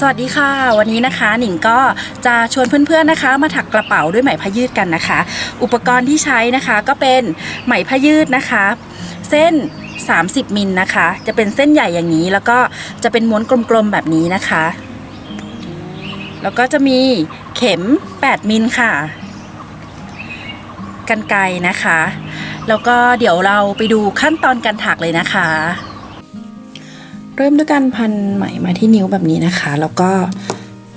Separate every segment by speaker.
Speaker 1: สวัสดีค่ะ วันนี้นะคะหนิงก็จะชวนเพื่อนๆนะคะ มาถักกระเป๋าด้วยไหมผ้ายืดกันนะคะ อุปกรณ์ที่ใช้นะคะก็เป็นไหมผ้ายืดนะคะ เส้น 30มิลนะคะ จะเป็นเส้นใหญ่อย่างนี้ แล้วก็จะเป็นม้วนกลมๆแบบนี้นะคะ แล้วก็จะมีเข็ม 8มิลค่ะกันไกรนะคะ แล้วก็เดี๋ยวเราไปดูขั้นตอนการถักเลยนะคะ เริ่มด้วยการพันไหมมาที่นิ้วแบบนี้นะคะ แล้วก็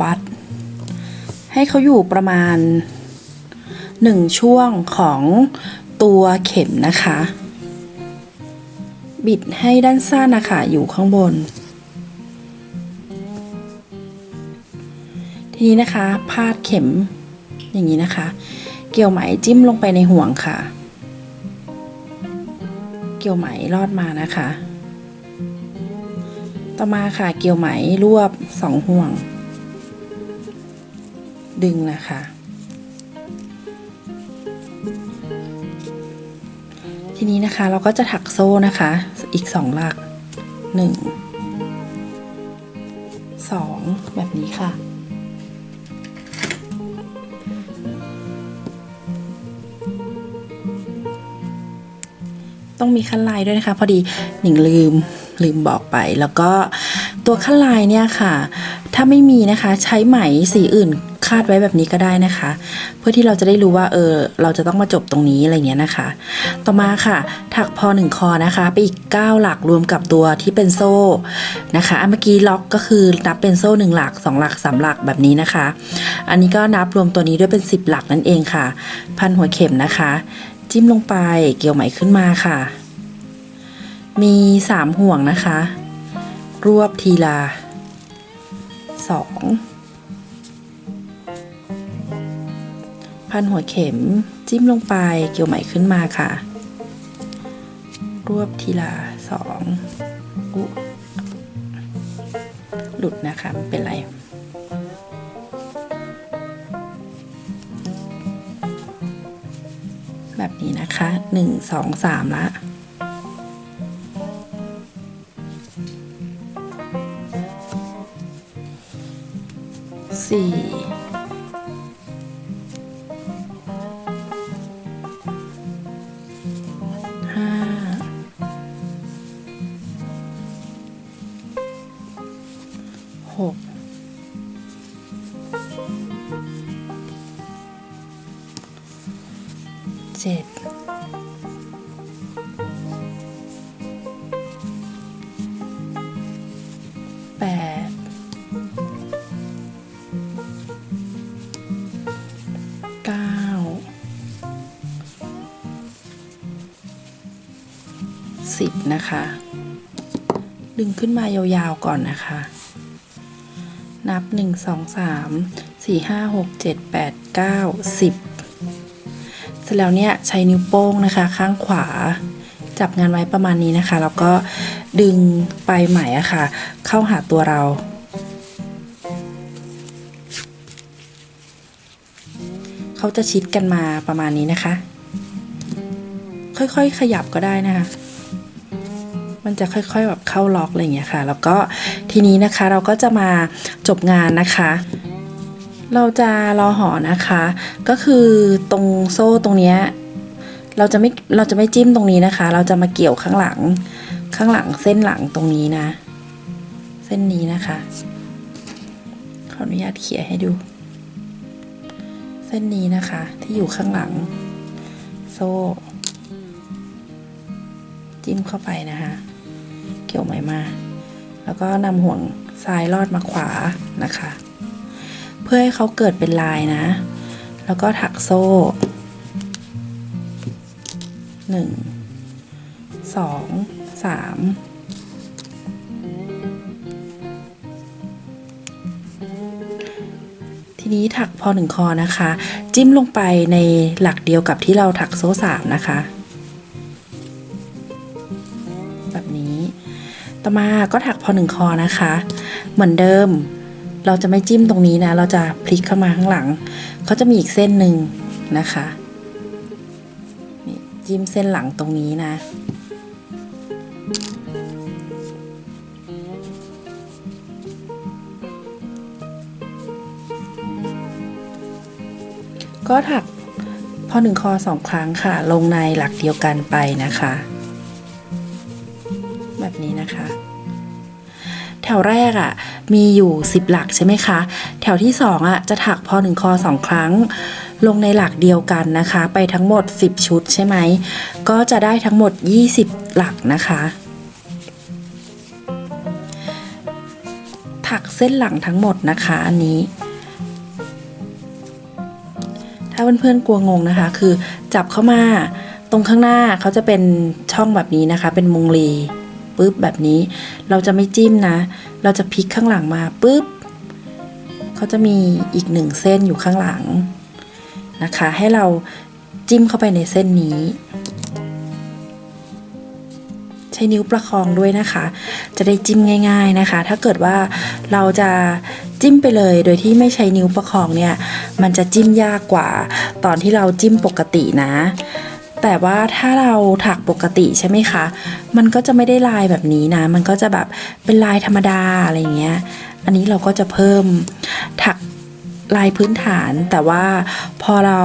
Speaker 1: วัด ให้เขาอยู่ประมาณหนึ่งช่วงของตัวเข็มนะคะ บิดให้ด้านสั้นนะคะอยู่ข้างบน ทีนี้นะคะ พาดเข็มอย่างนี้นะคะ เกี่ยวไหมจิ้มลงไปในห่วงค่ะ เกี่ยวไหมลอดมานะคะ ต่อมาค่ะเกี่ยวไหมรวบสองห่วง ดึงนะคะ ทีนี้นะคะเราก็จะถักโซ่นะคะ อีกสองหลักหนึ่งสองแบบนี้ค่ะ ต้องมีขั้นลายด้วยนะคะ พอดีหนิงลืม ลืมบอกไป แล้วก็ตัวขั้นลายเนี่ยค่ะ ถ้าไม่มีนะคะใช้ไหมสีอื่นคาดไว้แบบนี้ก็ได้นะคะ เพื่อที่เราจะได้รู้ว่าเออเราจะต้องมาจบตรงนี้อะไรเงี้ยนะคะ ต่อมาค่ะ ถักพอหนึ่งคอนะคะ ไปอีก 9 หลักรวมกับตัวที่เป็นโซ่นะคะเมื่อกี้ล็อกก็คือนับเป็นโซ่1หลัก 2 หลัก 3 หลักแบบนี้นะคะ อันนี้ก็นับรวมตัวนี้ด้วยเป็น 10 หลักนั่นเองค่ะ พันหัวเข็มนะคะ จิ้มลงไปเกี่ยวไหมขึ้นมาค่ะ มีสามห่วงนะคะ รวบทีละสองพันหัวเข็มจิ้มลงไปเกี่ยวไหมขึ้นมาค่ะ รวบทีละสองอุหลุดนะคะไม่เป็นไรแบบนี้นะคะหนึ่งสองสามละ สี่ห้าหกเจ็ด นะคะ ดึงขึ้นมายาวๆก่อนนะคะ นับหนึ่งสองสามสี่ห้าหกเจ็ดแปดเก้าสิบเสร็จแล้วเนี่ยใช้นิ้วโป้งนะคะ ข้างขวาจับงานไว้ประมาณนี้นะคะ แล้วก็ดึงปลายไหมอะค่ะ เข้าหาตัวเราเขาจะชิดกันมาประมาณนี้นะคะ ค่อยๆ ขยับก็ได้นะคะ มันจะค่อยๆแบบเข้าล็อกอะไรอย่างเงี้ยค่ะ แล้วก็ทีนี้นะคะเราก็จะมาจบงานนะคะ เราจะรอหอนะคะ ก็คือตรงโซ่ตรงเนี้ยเราจะไม่เราจะไม่จิ้มตรงนี้นะคะ เราจะมาเกี่ยวข้างหลังข้างหลังเส้นหลังตรงนี้นะ เส้นนี้นะคะขออนุญาตเขี่ยให้ดู เส้นนี้นะคะที่อยู่ข้างหลัง โซ่ จิ้มเข้าไปนะคะ เกี่ยวไหมมา แล้วก็นำห่วงซ้ายลอดมาขวานะคะ เพื่อให้เขาเกิดเป็นลายนะ แล้วก็ถักโซ่หนึ่งสองสามนี้ถักพอหนึ่งคอนะคะ จิ้มลงไปในหลักเดียวกับที่เราถักโซ่สามนะคะ ต่อมาก็ถักพอหนึ่งคอนะคะ เหมือนเดิม เราจะไม่จิ้มตรงนี้นะ เราจะพลิกเข้ามาข้างหลังเขาจะมีอีกเส้นหนึ่งนะคะนี่จิ้มเส้นหลังตรงนี้นะ ก็ถักพอหนึ่งคอสองครั้งค่ะ ลงในหลักเดียวกันไปนะคะ ถวแรกอะ่ะมีอยู่ 10 หลักใช่ไหมคะ แถวที่ 2อะจะถักพอหนึ่งคอสองครั้ง ลงในหลักเดียวกันนะคะ ไปทั้งหมด 10 ชุดใช่ไหม ก็จะได้ทั้งหมด 20 หลักนะคะ ถักเส้นหลังทั้งหมดนะคะอันนี้ถ้าเพื่อนๆกลัวงงนะคะ คือจับเข้ามาตรงข้างหน้าเขาจะเป็นช่องแบบนี้นะคะ เป็นมุงลี ปุ๊บแบบนี้ เราจะไม่จิ้มนะ เราจะพลิกข้างหลังมาปุ๊บเขาจะมีอีกหนึ่งเส้นอยู่ข้างหลังนะคะ ให้เราจิ้มเข้าไปในเส้นนี้ ใช้นิ้วประคองด้วยนะคะ จะได้จิ้มง่าย ๆนะคะ ถ้าเกิดว่าเราจะจิ้มไปเลยโดยที่ไม่ใช้นิ้วประคองเนี่ย มันจะจิ้มยากกว่าตอนที่เราจิ้มปกตินะ แต่ว่าถ้าเราถักปกติใช่ไหมคะ มันก็จะไม่ได้ลายแบบนี้นะ มันก็จะแบบเป็นลายธรรมดาอะไรเงี้ย อันนี้เราก็จะเพิ่มถักลายพื้นฐาน แต่ว่าพอเรา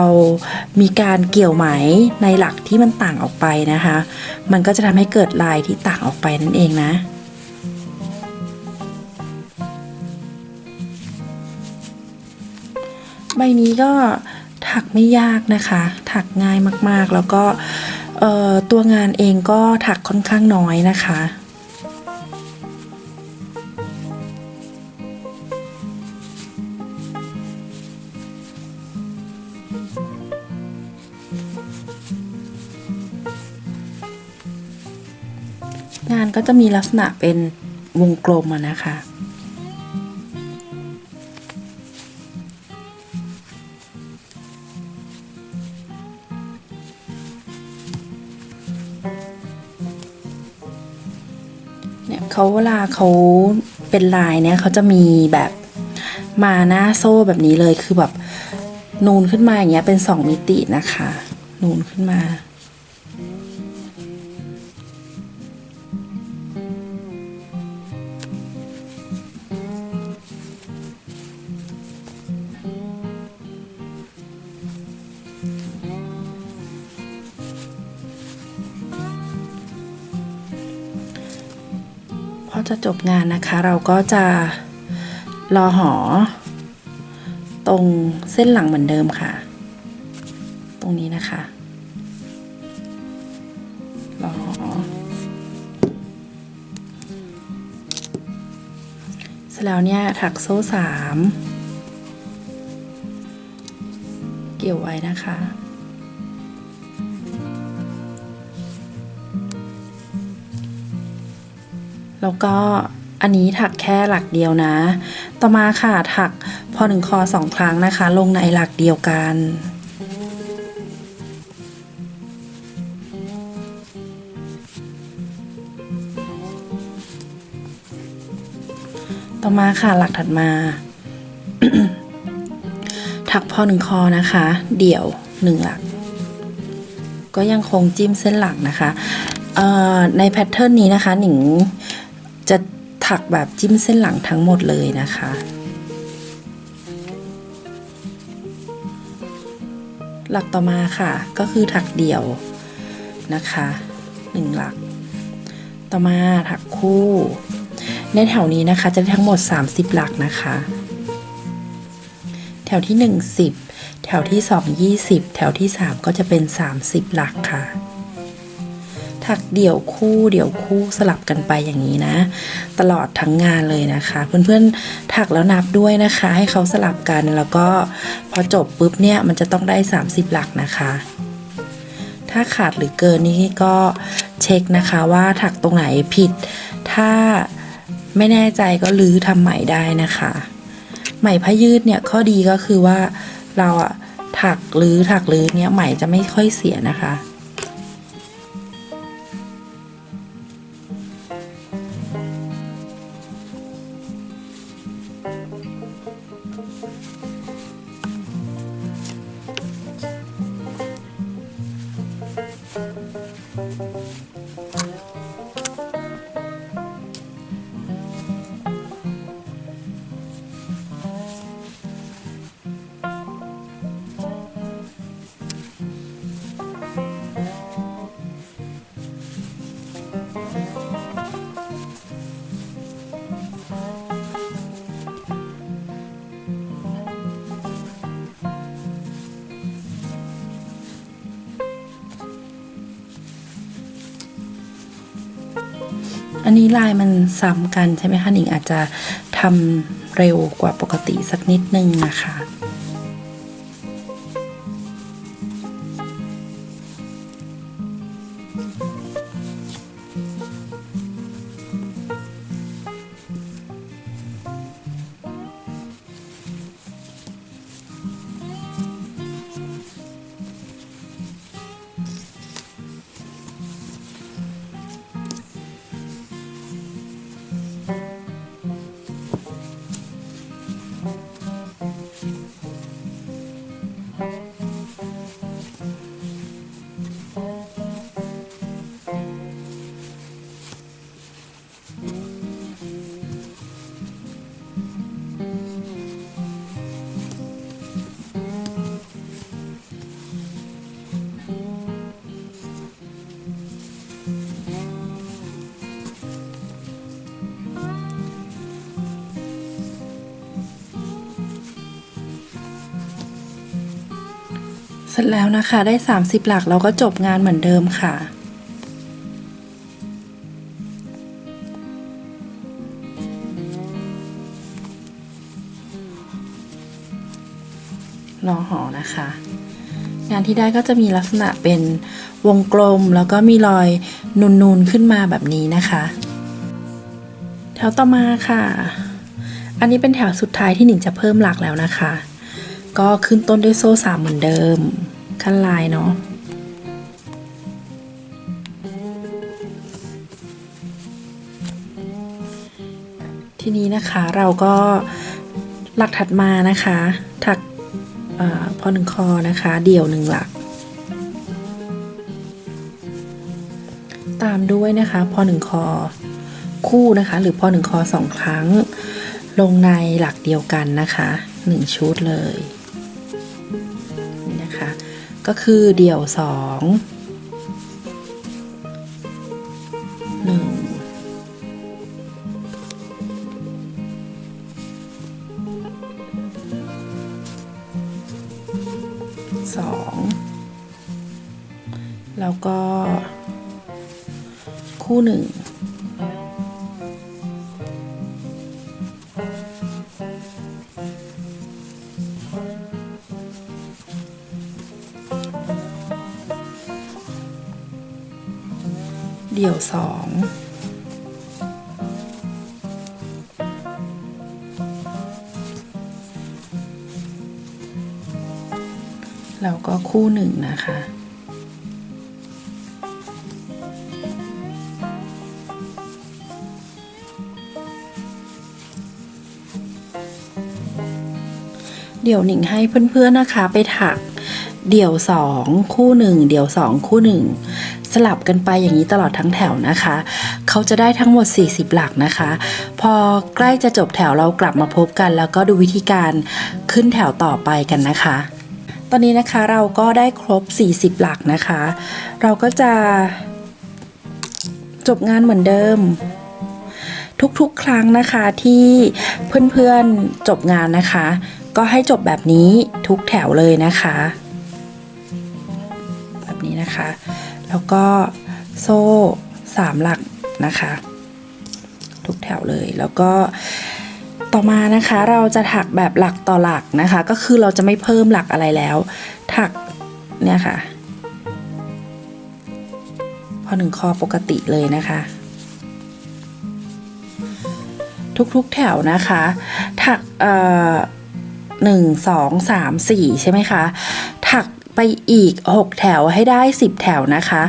Speaker 1: มีการเกี่ยวไหมในหลักที่มันต่างออกไปนะคะ มันก็จะทำให้เกิดลายที่ต่างออกไปนั่นเองนะใบนี้ก็ ถักไม่ยากนะคะ ถักง่ายมากๆ แล้วก็ตัวงานเองก็ถักค่อนข้างน้อยนะคะงานก็จะมีลักษณะเป็นวงกลมนะคะ เขาเวลาเขาเป็นลายเนี่ยเขาจะมีแบบมาหน้าโซ่แบบนี้เลยคือแบบนูนขึ้นมาอย่างเงี้ยเป็นสองมิตินะคะ นูนขึ้นมา เราก็จะรอหอ ตรงเส้นหลังเหมือนเดิมค่ะ ตรงนี้นะคะรอหอ เสร็จแล้วเนี่ยถักโซ่สามเกี่ยวไว้นะคะแล้วก็ อันนี้ถักแค่หลักเดียวนะ ต่อมาค่ะถักพอหนึ่งคอสองครั้งนะคะ ลงในหลักเดียวกันต่อมาค่ะหลักถัดมา ถักพอหนึ่งคอนะคะ เดี่ยวหนึ่งหลัก ก็ยังคงจิ้มเส้นหลังนะคะในแพทเทิร์นนี้นะคะหนิงจะ ถักแบบจิ้มเส้นหลังทั้งหมดเลยนะคะ หลักต่อมาค่ะ ก็คือถักเดี่ยวนะคะหนึ่งหลัก ต่อมาถักคู่ ในแถวนี้นะคะจะได้ทั้งหมด 30 หลักนะคะ แถวที่ 1 10 แถวที่ 2 20 แถวที่ 3 ก็จะเป็น 30 หลักค่ะ ถักเดี่ยวคู่เดี่ยวคู่สลับกันไปอย่างนี้นะ ตลอดทั้งงานเลยนะคะ เพื่อนๆถักแล้วนับด้วยนะคะ ให้เขาสลับกันแล้วก็พอจบปุ๊บเนี่ยมันจะต้องได้ 30 หลักนะคะ ถ้าขาดหรือเกินนี่ก็เช็คนะคะว่าถักตรงไหนผิด ถ้าไม่แน่ใจก็ลื้อทำใหม่ได้นะคะไหมผ้ายืดเนี่ยข้อดีก็คือว่าเราอะถักหรือถักหรือเนี่ยไหมจะไม่ค่อยเสียนะคะ อันนี้ลายมันซ้ำกันใช่ไหมคะหนิงอาจจะทำเร็วกว่าปกติสักนิดนึงนะคะ สร็จแล้วนะคะได้ 30 หลักเราก็จบงานเหมือนเดิมค่ะ รอหอนะคะ งานที่ได้ก็จะมีลักษณะเป็นวงกลมแล้วก็มีรอยนูนๆขึ้นมาแบบนี้นะคะ แถวต่อมาค่ะ อันนี้เป็นแถวสุดท้ายที่หนิงจะเพิ่มหลักแล้วนะคะก็ขึ้นต้นด้วยโซ่สามเหมือนเดิม ขั้นลายเนาะทีนี้นะคะเราก็หลักถัดมานะคะ ถักอพอหนึ่งคอนะคะ เดี่ยวหนึ่งหลัก ตามด้วยนะคะพอหนึ่งคอคู่นะคะ หรือพอหนึ่งคอสองครั้ง ลงในหลักเดียวกันนะคะหนึ่งชุดเลย ก็คือเดี่ยวสองหนึ่งสองแล้วก็คู่หนึ่ง ดี่ยวสองแล้วก็คู่หนึ่งนะคะ เดี๋ยวหนิงให้เพื่อนๆนะคะ ไปถัก เดี่ยวสองคู่หนึ่งเดี่ยวสองคู่หนึ่ง สลับกันไปอย่างนี้ตลอดทั้งแถวนะคะ เขาจะได้ทั้งหมด 40 หลักนะคะ พอใกล้จะจบแถวเรากลับมาพบกัน แล้วก็ดูวิธีการขึ้นแถวต่อไปกันนะคะ ตอนนี้นะคะเราก็ได้ครบ 40 หลักนะคะ เราก็จะจบงานเหมือนเดิมทุกๆ ครั้งนะคะที่เพื่อนๆจบงานนะคะ ก็ให้จบแบบนี้ทุกแถวเลยนะคะ แบบนี้นะคะ แล้วก็โซ่สามหลักนะคะ ทุกแถวเลยแล้วก็ต่อมานะคะเราจะถักแบบหลักต่อหลักนะคะ ก็คือเราจะไม่เพิ่มหลักอะไรแล้ว ถักเนี่ยค่ะ พอหนึ่งคอปกติเลยนะคะ ทุกๆแถวนะคะ ถักเอ่อหนึ่งสองสามสี่ใช่ไหมคะ ไปอีก 6 แถวให้ได้ 10 แถวนะคะ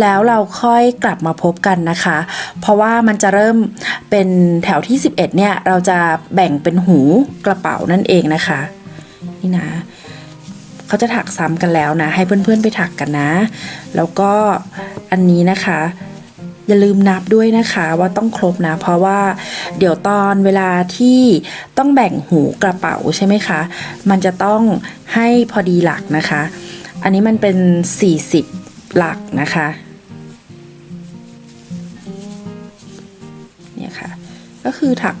Speaker 1: แล้วเราค่อยกลับมาพบกันนะคะ เพราะว่ามันจะเริ่มเป็นแถวที่ 11 เนี่ย เราจะแบ่งเป็นหูกระเป๋านั่นเองนะคะ นี่นะเขาจะถักซ้ำกันแล้วนะ ให้เพื่อนๆไปถักกันนะ แล้วก็อันนี้นะคะ อย่าลืมนับด้วยนะคะว่าต้องครบนะ เพราะว่าเดี๋ยวตอนเวลาที่ต้องแบ่งหูกระเป๋าใช่ไหมคะ มันจะต้องให้พอดีหลักนะคะ อันนี้มันเป็น 40 หลักนะคะเนี่ยค่ะ ก็คือถัก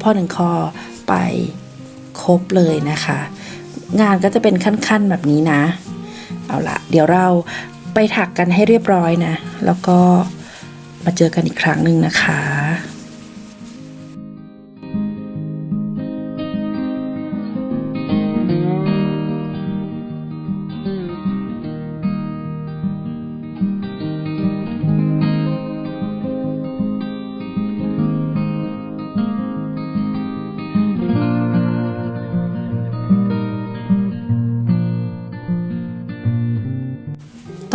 Speaker 1: พอหนึ่งคอไปครบเลยนะคะ งานก็จะเป็นขั้นๆแบบนี้นะ เอาละเดี๋ยวเราไปถักกันให้เรียบร้อยนะ แล้วก็ มาเจอกันอีกครั้งหนึ่งนะคะ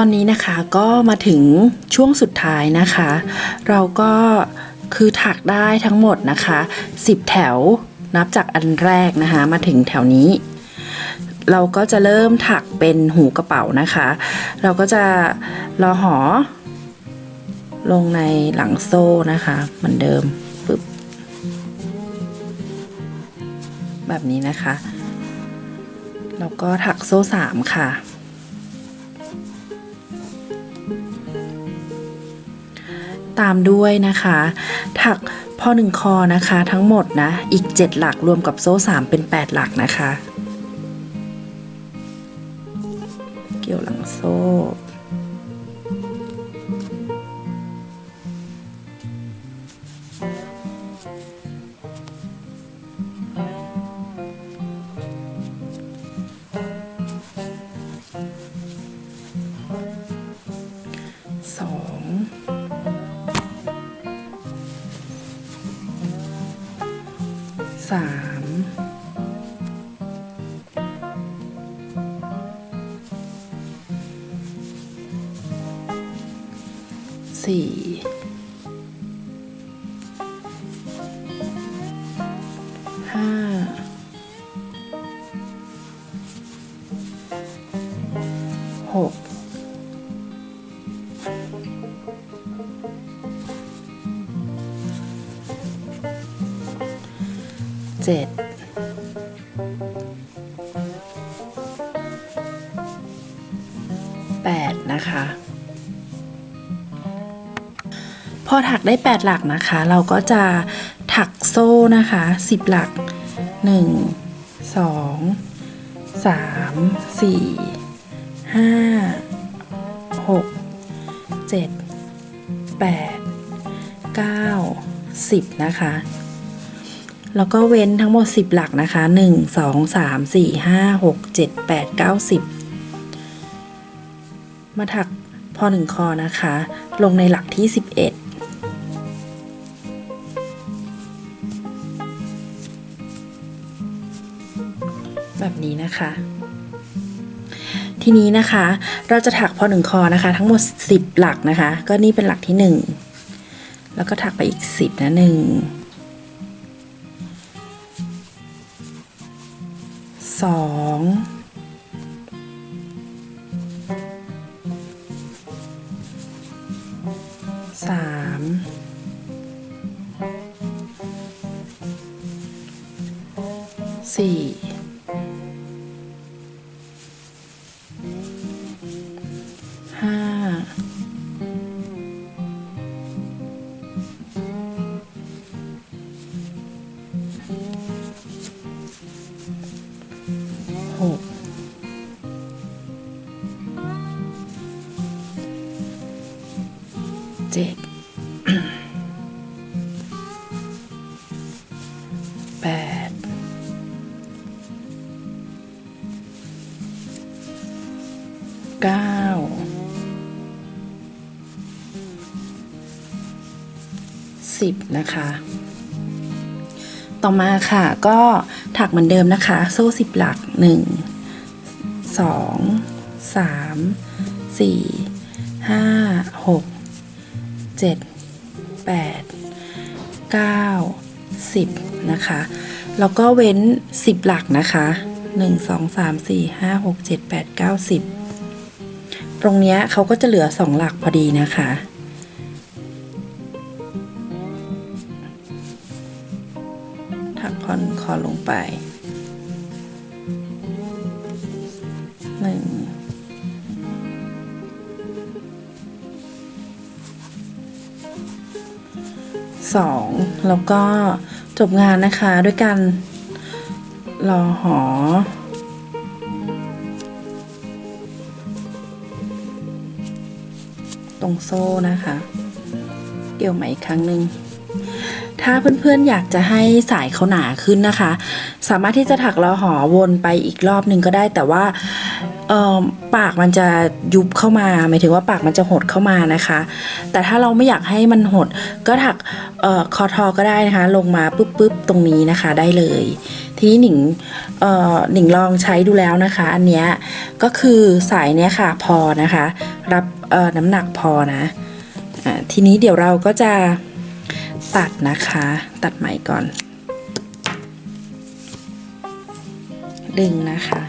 Speaker 1: ตอนนี้นะคะก็มาถึงช่วงสุดท้ายนะคะ เราก็คือถักได้ทั้งหมดนะคะ 10 แถวนับจากอันแรกนะคะ มาถึงแถวนี้ เราก็จะเริ่มถักเป็นหูกระเป๋านะคะ เราก็จะรอหอ ลงในหลังโซ่นะคะ เหมือนเดิมปึ๊บแบบนี้นะคะ แล้วก็ถักโซ่สามค่ะ ตามด้วยนะคะ ถักพอหนึ่งคอนะคะ ทั้งหมดนะ อีก 7 หลักรวมกับโซ่3เป็น 8 หลักนะคะ เกี่ยวหลังโซ่ สี่ ถักได้ 8 หลักนะคะ เราก็จะถักโซ่นะคะ 10 หลัก 1 2 3 4 5 6 7 8 9 10 นะคะ แล้วก็เว้นทั้งหมด 10 หลักนะคะ 1 2 3 4 5 6 7 8 9 10 มาถักพอหนึ่งคอนะคะ ลงในหลักที่ 11 ทีนี้นะคะ เราจะถักพอหนึ่งคอนะคะ ทั้งหมด 10 หลักนะคะ ก็นี่เป็นหลักที่ 1 แล้วก็ถักไปอีก 10 นะหนึ่งสองสามสี่ นะคะ ต่อมาค่ะก็ถักเหมือนเดิมนะคะ โซ่สิบหลักหนึ่งสองสามสี่ห้าหกเจ็ดแปดเก้าสิบนะคะ แล้วก็เว้นสิบหลักนะคะหนึ่งสองสามสี่ห้าหกเจ็ดแปดเก้าสิบตรงเนี้ยเขาก็จะเหลือสองหลักพอดีนะคะ สองแล้วก็จบงานนะคะด้วยการรอหอ ตรงโซ่นะคะ เกี่ยวใหม่อีกครั้งหนึ่งถ้าเพื่อนๆอยากจะให้สายเขาหนาขึ้นนะคะ สามารถที่จะถักล้อหอวนไปอีกรอบหนึ่งก็ได้แต่ว่า ปากมันจะยุบเข้ามา หมายถึงว่าปากมันจะหดเข้ามานะคะ แต่ถ้าเราไม่อยากให้มันหดก็ถักออคอทอก็ได้นะคะ ลงมาปุ๊บป๊บตรงนี้นะคะได้เลย ทีนี้หนิงหนิงลองใช้ดูแล้วนะคะ อันเนี้ยก็คือสายเนี้ยค่ะพอนะคะ รับน้ำหนักพอนะอ่าทีนี้เดี๋ยวเราก็จะตัดนะคะ ตัดไหมก่อน ดึงนะคะ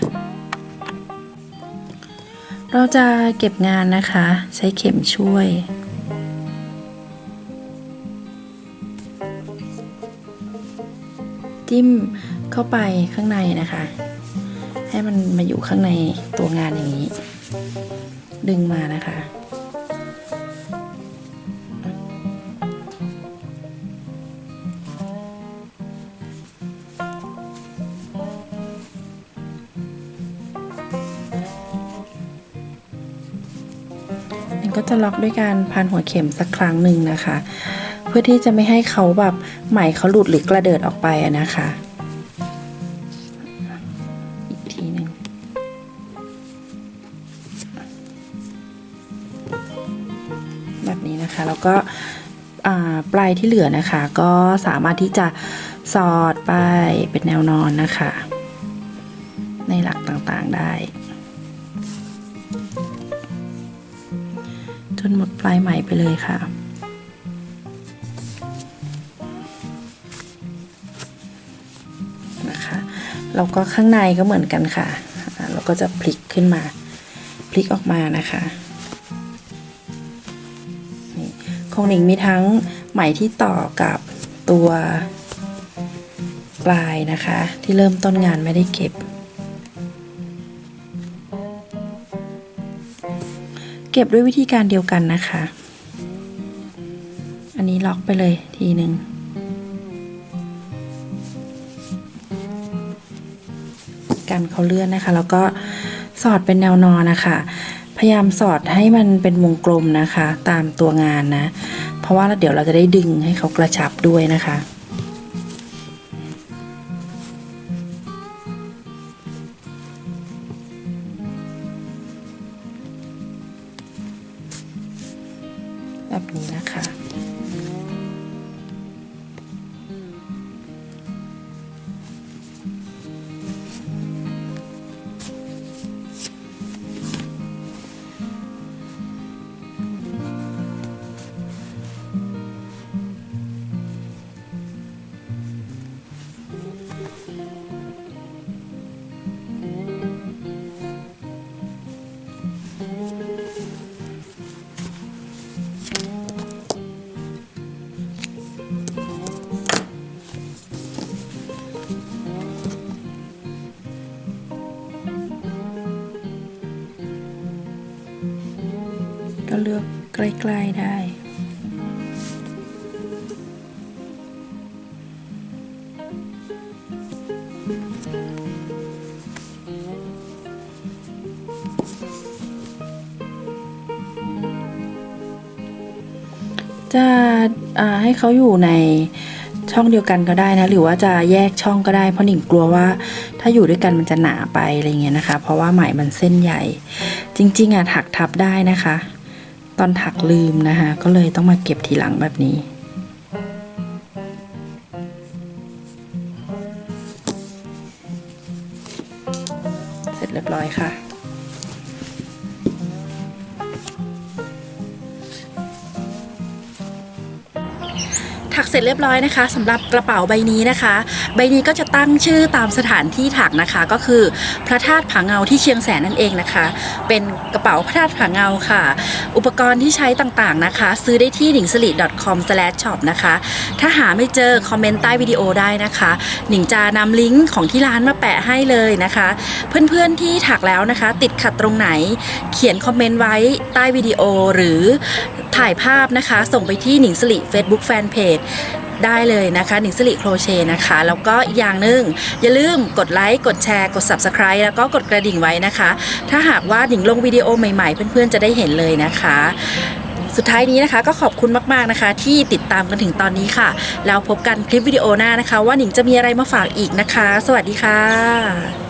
Speaker 1: เราจะเก็บงานนะคะ ใช้เข็มช่วย จิ้มเข้าไปข้างในนะคะ ให้มันมาอยู่ข้างในตัวงานอย่างนี้ ดึงมานะคะ จะล็อกด้วยการพันหัวเข็มสักครั้งหนึ่งนะคะ เพื่อที่จะไม่ให้เขาแบบไหมเขาหลุดหรือกระเดิดออกไปนะคะอีกทีหนึ่งแบบนี้นะคะแล้วก็ปลายที่เหลือนะคะ ก็สามารถที่จะสอดไปเป็นแนวนอนนะคะ จนหมดปลายไหมไปเลยค่ะ นะคะแล้วก็ข้างในก็เหมือนกันค่ะ เราก็จะพลิกขึ้นมา พลิกออกมานะคะของหนิงมีทั้งไหมที่ต่อกับตัวปลายนะคะ ที่เริ่มต้นงานไม่ได้เก็บ เก็บด้วยวิธีการเดียวกันนะคะ อันนี้ล็อกไปเลยทีหนึ่งกันเขาเลื่อนนะคะ แล้วก็สอดเป็นแนวนอนนะคะ พยายามสอดให้มันเป็นวงกลมนะคะ ตามตัวงานนะ เพราะว่าเดี๋ยวเราจะได้ดึงให้เขากระชับด้วยนะคะ เลือกใกล้ ๆ ได้จะให้เขาอยู่ในช่องเดียวกันก็ได้นะ หรือว่าจะแยกช่องก็ได้เพราะหนิงกลัวว่า ถ้าอยู่ด้วยกันมันจะหนาไปอะไรเงี้ยนะคะ เพราะว่าไหมมันเส้นใหญ่ จริง ๆอะถักทับได้นะคะ ตอนถักลืมนะคะ ก็เลยต้องมาเก็บทีหลังแบบนี้ ถักเสร็จเรียบร้อยนะคะสำหรับกระเป๋าใบนี้นะคะ ใบนี้ก็จะตั้งชื่อตามสถานที่ถักนะคะก็คือพระธาตุผาเงาที่เชียงแสนนั่นเองนะคะ เป็นกระเป๋าพระธาตุผาเงาค่ะ อุปกรณ์ที่ใช้ต่างๆนะคะ ซื้อได้ที่ n i n g s l i c o m s h o p นะคะ ถ้าหาไม่เจอคอมเมนต์ใต้วิดีโอได้นะคะ หนิงจะนำลิงก์ของที่ร้านมาแปะให้เลยนะคะ เพื่อนๆที่ถักแล้วนะคะ ติดขัดตรงไหน เขียนคอมเมนต์ไว้ใต้วิดีโอหรือ ถ่ายภาพนะคะ ส่งไปที่หนิงสลิ Facebook Fanpage ได้เลยนะคะหนิงสลิโครเชต์นะคะ แล้วก็อีกอย่างหนึ่งอย่าลืมกดไลค์ กดแชร์ กด Subscribe แล้วก็กดกระดิ่งไว้นะคะ ถ้าหากว่าหนิงลงวิดีโอใหม่ๆ เพื่อนๆ จะได้เห็นเลยนะคะ สุดท้ายนี้นะคะ ก็ขอบคุณมากๆนะคะ ที่ติดตามกันถึงตอนนี้ค่ะ แล้วพบกันคลิปวิดีโอหน้านะคะ ว่าหนิงจะมีอะไรมาฝากอีกนะคะ สวัสดีค่ะ